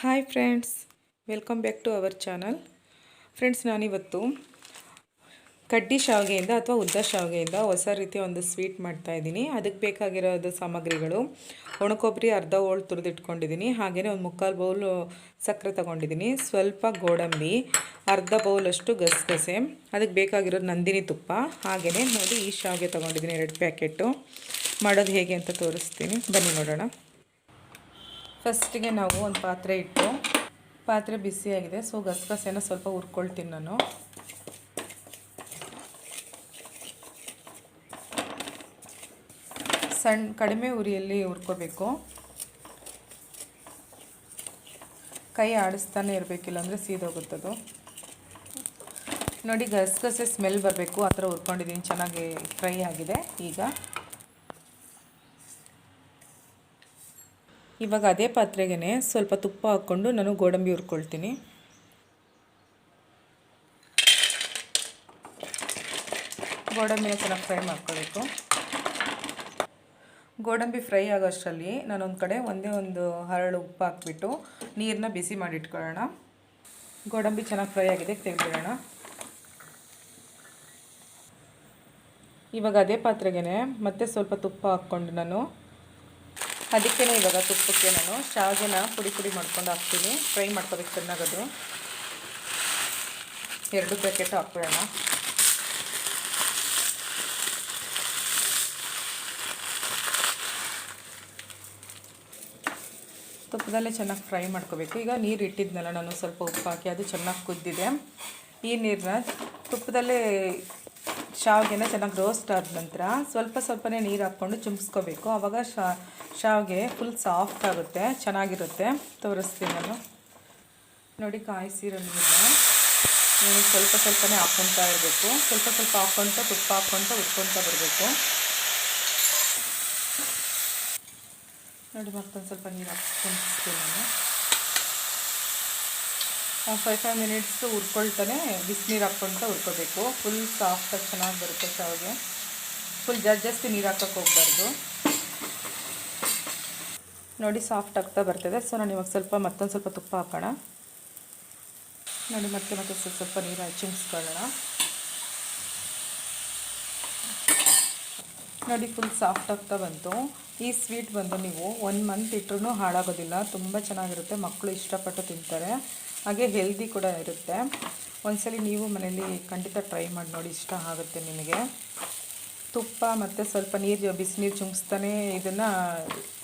Hi friends welcome back to our channel friends ನಾನಿವತ್ತು ಕಡ್ಡಿ ಶಾವಿಗೆಯಿಂದ ಅಥವಾ ಉದ್ದ ಶಾವಿಗೆಯಿಂದ ಹೊಸ ರೀತಿಯ ಒಂದು ಸ್ವೀಟ್ ಮಾಡ್ತಾ ಇದ್ದೀನಿ. ಅದಕ್ಕೆ ಬೇಕಾಗಿರೋದು ಸಾಮಗ್ರಿಗಳು. ಒಣಕೊಬ್ಬರಿ, ಅರ್ಧ ಹೋಳು ತುರಿದಿಟ್ಕೊಂಡಿದ್ದೀನಿ. ಹಾಗೆಯೇ ಒಂದು ಮುಕ್ಕಾಲು ಬೌಲು ಸಕ್ಕರೆ ತೊಗೊಂಡಿದ್ದೀನಿ. ಸ್ವಲ್ಪ ಗೋಡಂಬಿ, ಅರ್ಧ ಬೌಲಷ್ಟು ಗಸಗಸೆ. ಅದಕ್ಕೆ ಬೇಕಾಗಿರೋದು ನಂದಿನಿ ತುಪ್ಪ. ಹಾಗೆಯೇ ನೋಡಿ ಈ ಶಾವಿಗೆ ತೊಗೊಂಡಿದ್ದೀನಿ ಎರಡು ಪ್ಯಾಕೆಟು. ಮಾಡೋದು ಹೇಗೆ ಅಂತ ತೋರಿಸ್ತೀನಿ. ಬನ್ನಿ ನೋಡೋಣ. ಫಸ್ಟಿಗೆ ನಾವು ಒಂದು ಪಾತ್ರೆ ಇಟ್ಟು, ಪಾತ್ರೆ ಬಿಸಿಯಾಗಿದೆ, ಸೊ ಗಸಗಸೆನ ಸ್ವಲ್ಪ ಹುರ್ಕೊಳ್ತೀನಿ ನಾನು. ಸಣ್ಣ ಕಡಿಮೆ ಉರಿಯಲ್ಲಿ ಹುರ್ಕೋಬೇಕು. ಕೈ ಆಡಿಸ್ತಾನೆ ಇರಬೇಕಿಲ್ಲ ಅಂದರೆ ಸೀದೋಗುತ್ತದು. ನೋಡಿ ಗಸಗಸೆ ಸ್ಮೆಲ್ ಬರಬೇಕು, ಆ ಥರ ಹುರ್ಕೊಂಡಿದ್ದೀನಿ, ಚೆನ್ನಾಗಿ ಫ್ರೈ ಆಗಿದೆ ಈಗ. ಇವಾಗ ಅದೇ ಪಾತ್ರೆಗೆ ಸ್ವಲ್ಪ ತುಪ್ಪ ಹಾಕ್ಕೊಂಡು ನಾನು ಗೋಡಂಬಿ ಹುರ್ಕೊಳ್ತೀನಿ. ಗೋಡಂಬಿನ ಚೆನ್ನಾಗಿ ಫ್ರೈ ಮಾಡ್ಕೋಬೇಕು. ಗೋಡಂಬಿ ಫ್ರೈ ಆಗೋಷ್ಟರಲ್ಲಿ ನಾನೊಂದು ಕಡೆ ಒಂದೇ ಒಂದು ಹರಳು ಉಪ್ಪು ಹಾಕ್ಬಿಟ್ಟು ನೀರನ್ನ ಬಿಸಿ ಮಾಡಿಟ್ಕೊಳ್ಳೋಣ. ಗೋಡಂಬಿ ಚೆನ್ನಾಗಿ ಫ್ರೈ ಆಗಿದೆ, ತೆಗೆದಿಡೋಣ. ಇವಾಗ ಅದೇ ಪಾತ್ರೆಗೆ ಮತ್ತೆ ಸ್ವಲ್ಪ ತುಪ್ಪ ಹಾಕ್ಕೊಂಡು ನಾನು ಅದಕ್ಕೆ ಇವಾಗ ತುಪ್ಪಕ್ಕೆ ನಾನು ಶಾವಿಗೆನ ಪುಡಿ ಪುಡಿ ಮಾಡ್ಕೊಂಡು ಹಾಕ್ತೀನಿ. ಫ್ರೈ ಮಾಡ್ಕೋಬೇಕು ಚೆನ್ನಾಗದು ಎರಡು ಪ್ಯಾಕೆಟ್ ಹಾಕ್ಬಿಡೋಣ. ತುಪ್ಪದಲ್ಲೇ ಚೆನ್ನಾಗಿ ಫ್ರೈ ಮಾಡ್ಕೋಬೇಕು. ಈಗ ನೀರು ಇಟ್ಟಿದ್ನಲ್ಲ ನಾನು ಸ್ವಲ್ಪ ಉಪ್ಪು ಹಾಕಿ, ಅದು ಚೆನ್ನಾಗಿ ಕುದ್ದಿದೆ. ಈ ನೀರನ್ನ ತುಪ್ಪದಲ್ಲೇ ಶಾವಿಗೆನ ಚೆನ್ನಾಗಿ ರೋಸ್ಟ್ ಆದ ನಂತರ ಸ್ವಲ್ಪ ಸ್ವಲ್ಪನೇ ನೀರು ಹಾಕ್ಕೊಂಡು ಚುಮ್ಸ್ಕೋಬೇಕು. ಆವಾಗ ಶಾವಿಗೆ ಫುಲ್ ಸಾಫ್ಟ್ ಆಗುತ್ತೆ, ಚೆನ್ನಾಗಿರುತ್ತೆ. ತೋರಿಸ್ತೀನಿ ನಾನು. ನೋಡಿ ಕಾಯಿಸಿರೋ ನೀವು ಸ್ವಲ್ಪ ಸ್ವಲ್ಪನೇ ಹಾಕ್ಕೊತಾ ಇರಬೇಕು. ಸ್ವಲ್ಪ ಸ್ವಲ್ಪ ಹಾಕ್ಕೊತ, ತುಪ್ಪ ಹಾಕ್ಕೊತ ಉಟ್ಕೊತ ಬರಬೇಕು. ನೋಡಿ ಮತ್ತೊಂದು ಸ್ವಲ್ಪ ನೀರು ಹಾಕ್ಸ್ಕೊಂತೀನಿ ನಾನು. ಫೈವ್ ಫೈವ್ ಮಿನಿಟ್ಸ್ ಹುರ್ಕೊಳ್ತಾನೆ, ಬಿಸಿನೀರು ಹಾಕ್ಕೊಂತ ಹುರ್ಕೋಬೇಕು. ಫುಲ್ ಸಾಫ್ಟಾಗಿ ಚೆನ್ನಾಗಿ ಬರುತ್ತೆ ಶಾವಿಗೆ. ಫುಲ್ ಜಾಸ್ತಿ ನೀರು ಹಾಕೋಕೆ ಹೋಗ್ಬಾರ್ದು. ನೋಡಿ ಸಾಫ್ಟ್ ಆಗ್ತಾ ಬರ್ತದೆ. ಸೊ ನಾನು ಇವಾಗ ಸ್ವಲ್ಪ ಮತ್ತೊಂದು ಸ್ವಲ್ಪ ತುಪ್ಪ ಹಾಕೋಣ. ನೋಡಿ ಮತ್ತೆ ಮತ್ತೆ ಸ್ವಲ್ಪ ಸ್ವಲ್ಪ ನೀರು ಚಿಮ್ಸ್ಕೊಳ್ಳೋಣ. ನೋಡಿ ಫುಲ್ ಸಾಫ್ಟ್ ಆಗ್ತಾ ಬಂತು. ಈ ಸ್ವೀಟ್ ಬಂದು ನೀವು ಒನ್ ಮಂತ್ ಇಟ್ರೂ ಹಾಳಾಗೋದಿಲ್ಲ. ತುಂಬ ಚೆನ್ನಾಗಿರುತ್ತೆ. ಮಕ್ಕಳು ಇಷ್ಟಪಟ್ಟು ತಿಂತಾರೆ. ಹಾಗೆ ಹೆಲ್ದಿ ಕೂಡ ಇರುತ್ತೆ. ಒಂದ್ಸಲಿ ನೀವು ಮನೇಲಿ ಖಂಡಿತ ಟ್ರೈ ಮಾಡಿ ನೋಡಿ, ಇಷ್ಟ ಆಗುತ್ತೆ ನಿಮಗೆ. ತುಪ್ಪ ಮತ್ತು ಸ್ವಲ್ಪ ನೀರು ಬಿಸಿನೀರು ಚುಮ್ಸ್ತಾನೆ ಇದನ್ನು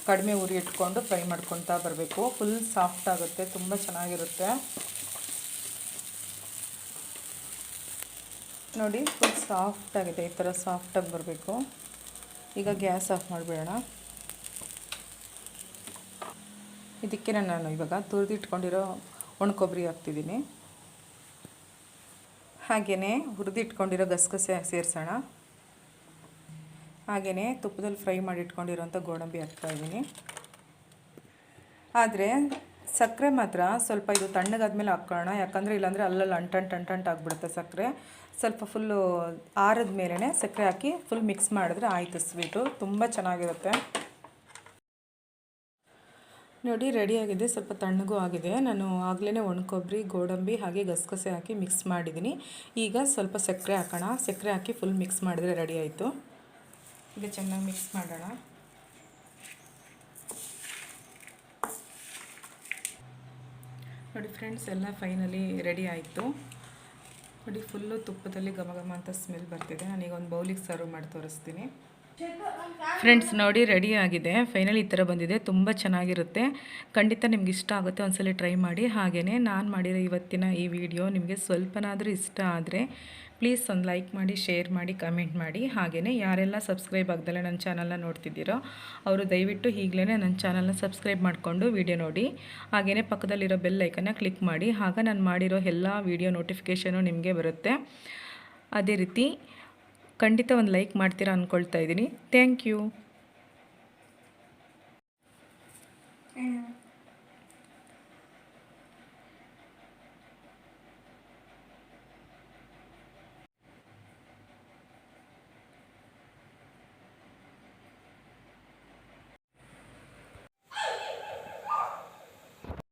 ಕಡಿಮೆ ಉರಿ ಇಟ್ಕೊಂಡು ಫ್ರೈ ಮಾಡ್ಕೊತಾ ಬರಬೇಕು. ಫುಲ್ ಸಾಫ್ಟ್ ಆಗುತ್ತೆ. ತುಂಬ ಚೆನ್ನಾಗಿರುತ್ತೆ. ನೋಡಿ ಫುಲ್ ಸಾಫ್ಟ್ ಆಗಿದೆ. ಈ ಥರ ಸಾಫ್ಟಾಗಿ ಬರಬೇಕು. ಈಗ ಗ್ಯಾಸ್ ಆಫ್ ಮಾಡಿಬಿಡೋಣ. ಇದಕ್ಕೆ ನಾನು ಇವಾಗ ತುರಿದಿಟ್ಕೊಂಡಿರೋ ಒಣ ಕೊಬ್ಬರಿ ಹಾಕ್ತಿದ್ದೀನಿ. ಹಾಗೆಯೇ ಹುರಿದಿಟ್ಕೊಂಡಿರೋ ಗಸಗಸೆ ಸೇರಿಸೋಣ. ಹಾಗೆಯೇ ತುಪ್ಪದಲ್ಲಿ ಫ್ರೈ ಮಾಡಿ ಇಟ್ಕೊಂಡಿರೋಂಥ ಗೋಡಂಬಿ ಹಾಕ್ತಾಯಿದ್ದೀನಿ ಆದರೆ ಸಕ್ಕರೆ ಮಾತ್ರ ಸ್ವಲ್ಪ ಇದು ತಣ್ಣಗಾದ್ಮೇಲೆ ಹಾಕ್ಕೊಳ್ಳೋಣ ಯಾಕಂದರೆ ಇಲ್ಲಾಂದರೆ ಅಲ್ಲಲ್ಲಿ ಅಂಟಂಟು ಅಂಟಂಟು ಆಗಿಬಿಡುತ್ತೆ ಸಕ್ಕರೆ. ಸ್ವಲ್ಪ ಫುಲ್ಲು ಆರದ ಮೇಲೇ ಸಕ್ಕರೆ ಹಾಕಿ ಫುಲ್ ಮಿಕ್ಸ್ ಮಾಡಿದ್ರೆ ಆಯಿತು ಸ್ವೀಟು ತುಂಬ ಚೆನ್ನಾಗಿರುತ್ತೆ. ನೋಡಿ ರೆಡಿಯಾಗಿದೆ ಸ್ವಲ್ಪ ತಣ್ಣಗೂ ಆಗಿದೆ. ನಾನು ಆಗಲೇ ಒಣಕೊಬ್ಬರಿ ಗೋಡಂಬಿ ಹಾಗೆ ಗಸಗಸೆ ಹಾಕಿ ಮಿಕ್ಸ್ ಮಾಡಿದ್ದೀನಿ. ಈಗ ಸ್ವಲ್ಪ ಸಕ್ಕರೆ ಹಾಕೋಣ. ಸಕ್ಕರೆ ಹಾಕಿ ಫುಲ್ ಮಿಕ್ಸ್ ಮಾಡಿದ್ರೆ ರೆಡಿ ಆಯಿತು. ಈಗ ಚೆನ್ನಾಗಿ ಮಿಕ್ಸ್ ಮಾಡೋಣ. ನೋಡಿ ಫ್ರೆಂಡ್ಸ್ ಎಲ್ಲ ಫೈನಲಿ ರೆಡಿ ಆಯಿತು. ನೋಡಿ ಫುಲ್ಲು ತುಪ್ಪದಲ್ಲಿ ಘಮ ಘಮ ಅಂತ ಸ್ಮೆಲ್ ಬರ್ತಿದೆ. ನಾನೀಗ ಒಂದು ಬೌಲಿಗೆ ಸರ್ವ್ ಮಾಡಿ ತೋರಿಸ್ತೀನಿ. ಫ್ರೆಂಡ್ಸ್ ನೋಡಿ ರೆಡಿ ಆಗಿದೆ. ಫೈನಲ್ ಈ ಥರ ಬಂದಿದೆ. ತುಂಬ ಚೆನ್ನಾಗಿರುತ್ತೆ. ಖಂಡಿತ ನಿಮ್ಗೆ ಇಷ್ಟ ಆಗುತ್ತೆ, ಒಂದ್ಸಲ ಟ್ರೈ ಮಾಡಿ. ಹಾಗೆಯೇ ನಾನು ಮಾಡಿರೋ ಇವತ್ತಿನ ಈ ವಿಡಿಯೋ ನಿಮಗೆ ಸ್ವಲ್ಪನಾದರೂ ಇಷ್ಟ ಆದರೆ ಪ್ಲೀಸ್ ಒಂದು ಲೈಕ್ ಮಾಡಿ ಶೇರ್ ಮಾಡಿ ಕಮೆಂಟ್ ಮಾಡಿ. ಹಾಗೆಯೇ ಯಾರೆಲ್ಲ ಸಬ್ಸ್ಕ್ರೈಬ್ ಆಗ್ದಲ್ಲ ನನ್ನ ಚಾನಲ್ನ ನೋಡ್ತಿದ್ದೀರೋ, ಅವರು ದಯವಿಟ್ಟು ಈಗಲೇ ನನ್ನ ಚಾನಲ್ನ ಸಬ್ಸ್ಕ್ರೈಬ್ ಮಾಡಿಕೊಂಡು ವಿಡಿಯೋ ನೋಡಿ. ಹಾಗೆಯೇ ಪಕ್ಕದಲ್ಲಿರೋ ಬೆಲ್ ಐಕನ್ನ ಕ್ಲಿಕ್ ಮಾಡಿ. ಆಗ ನಾನು ಮಾಡಿರೋ ಎಲ್ಲ ವಿಡಿಯೋ ನೋಟಿಫಿಕೇಷನು ನಿಮಗೆ ಬರುತ್ತೆ. ಅದೇ ರೀತಿ ಖಂಡಿತ ಒಂದು ಲೈಕ್ ಮಾಡ್ತೀರಾ ಅಂದ್ಕೊಳ್ತಾ ಇದ್ದೀನಿ. Thank you.